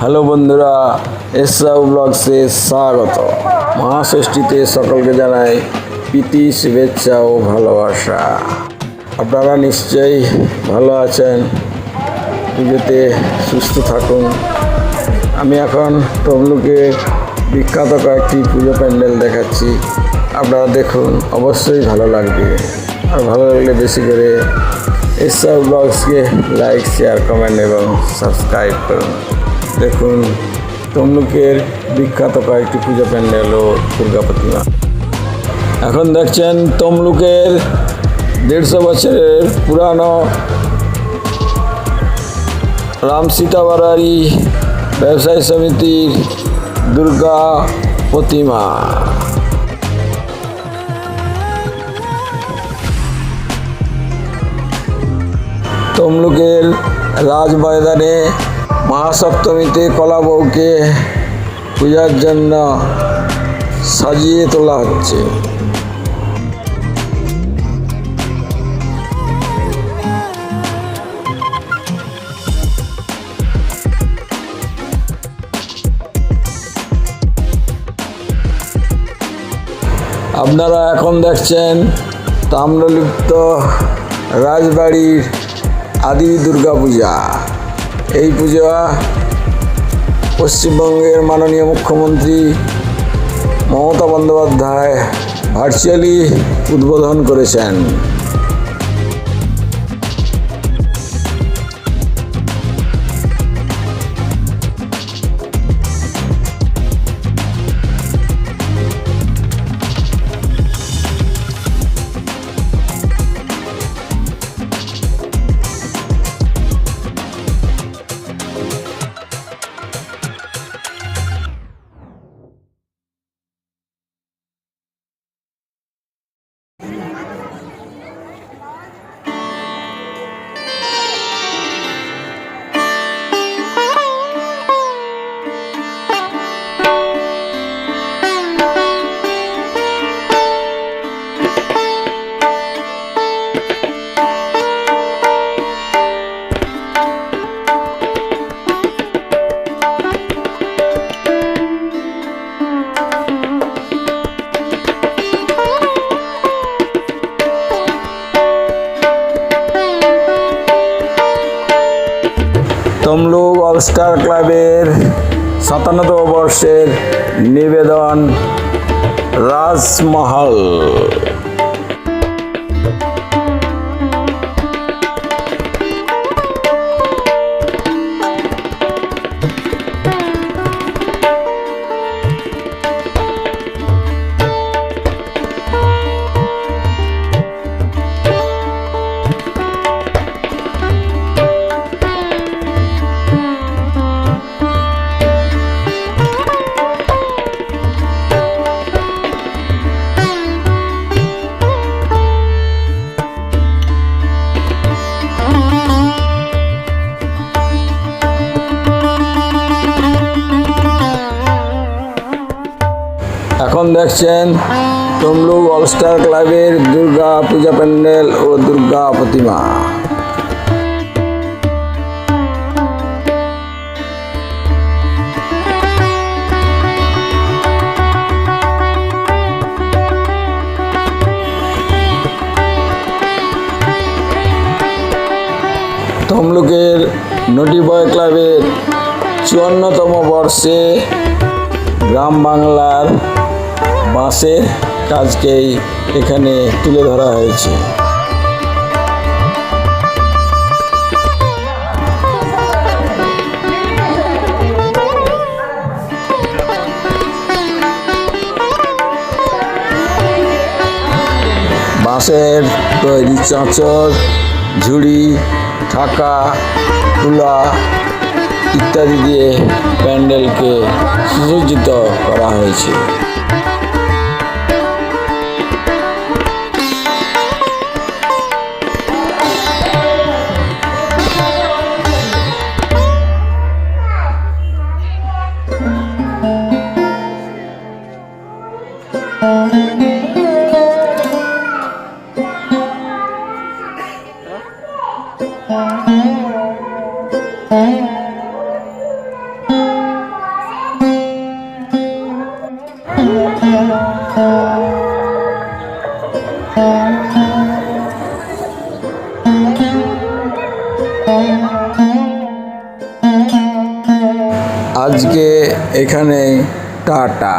Hello বন্ধুরা, এসরাও ব্লগসে স্বাগত। মহাষষ্ঠীতে সকলকে জানাই প্রীতি, শুভেচ্ছা ও ভালোবাসা। আপনারা নিশ্চয়ই ভালো আছেন, পুজোতে সুস্থ থাকুন। আমি এখন তমলুকে বিখ্যাত কয়েকটি পুজো প্যান্ডেল দেখাচ্ছি। আপনারা দেখুন, অবশ্যই ভালো লাগবে। আর ভালো লাগলে বেশি করে এসব ব্লগসকে লাইক, শেয়ার, কমেন্ট এবং সাবস্ক্রাইব করুন। দেখুন, তমলুকের বিখ্যাত কয়েকটি পুজো প্যান্ডেল ও দুর্গা প্রতিমা। এখন দেখছেন তমলুকের দেড়শো বছরের পুরানো রাম সীতাবাড়ি ব্যবসায়ী সমিতির দুর্গা প্রতিমা। তমলুকের রাজ ময়দানে মহাসপ্তমীতে কলা বউকে পূজার জন্য সাজিয়ে তোলা হচ্ছে। আপনারা এখন দেখছেন তাম্রলিপ্ত রাজবাড়ির আদি দুর্গা পূজা এই পূজা পশ্চিমবঙ্গের মাননীয় মুখ্যমন্ত্রী মমতা বন্দ্যোপাধ্যায় ভার্চুয়ালি উদ্বোধন করেছেন। তমলুক অলস্টার ক্লাবের সাতান্নতম বর্ষের নিবেদন রাজমহল। দেখছেন তমলুক অলস্টার ক্লাবের দুর্গা পূজা প্যান্ডেল ও দুর্গা প্রতিমা। তমলুকের নটিবয় ক্লাবের চুয়ান্নতম বর্ষে গ্রাম বাংলার বাঁশের কাজকেই এখানে তুলে ধরা হয়েছে। বাঁশের তৈরি চাঁচর, ঝুড়ি ঠাকা তুলা ইত্যাদি দিয়ে প্যান্ডেলকে সুসজ্জিত করা হয়েছে। আজকে এখানে টাটা।